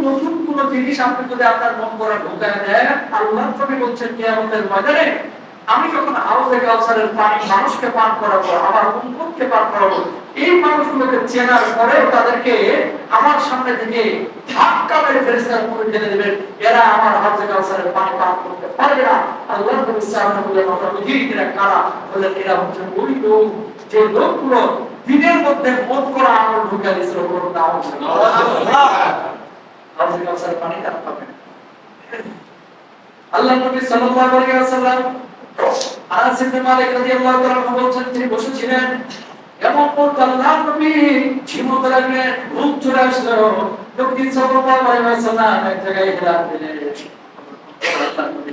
নতুন কোন জিনিস আপনি যদি আপনার মন করা ঢোকায় দেন আল্লাহ নবী বলছেন কিয়ামতের ময়দানে আমি যখন হাউজে কাউসারের পানি মানুষকে পান করাবো আমার উম্মতকে পান করাবো এই মানুষগুলোকে চেনার পরে তাদেরকে আমার সামনে থেকে ধাক্কা মেরে ফেরেশতার উপরে ঢেলে দেবেন এরা আমার হাউজে কাউসারের পানি পান করতে পারবে না আল্লাহ সাল্লাল্লাহু আলাইহি ওয়াসাল্লাম বুঝিয়ে এরা কারা বলেন এরা হচ্ছে ওই লোক যে লোকগুলো দিনের মধ্যে মন করা আমল ঢুকে দিয়েছিল বলুন না। হাউজে কাউসারের পানি তারা পাবে। না। আল্লাহ নবী সাল্লাল্লাহু আলাইহি ওয়াসাল্লাম আনাস ইবনে মালিক রাদিয়াল্লাহু তাআলা বলছেন তিনি বসেছিলেন এমন আল্লাহ নবী ঝিমোতে লাগলেন ঘুম চলে আসলো। নবী সাল্লাল্লাহু আলাইহি ওয়াসাল্লাম এক জায়গায় হেলান দিলেন। আল্লাহ নবী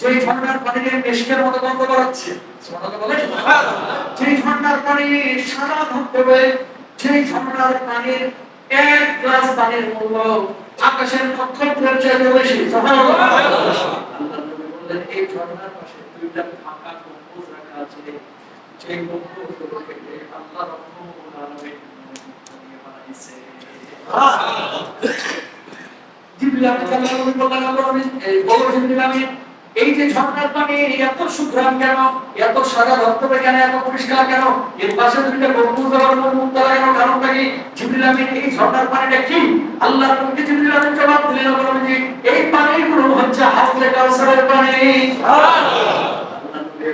সেই ঝর্ণার পানিকে মেশকের মতো গন্ধ করাচ্ছে সেই ঝর্ণার পানি সারা ধরতে সেই ঝর্ণার পানির এক গ্লাস পানির মূল্য আকাশের নক্ষত্রের চেয়ে বেশি এই ঝর্ণার পাশে দুইটা ফাঁকা কম্পোজ রাখা আছে। সেই এই যে ঝর্ণার পানি, এত সুগ্রাম কেন? এত সাদা কেন? এত পরিষ্কার কেন? এর পাশে দুইটা গম্বুজ মুক্তা লাগানো কারণটা কি? এই ঝর্ণার পানিটা কি? আল্লাহ নবী জিবরিল জবাব দিলেন আল্লাহ নবী এই পানিগুলো হচ্ছে কাউসারের পানি নবী এবার বললেন জিবরিল আমিন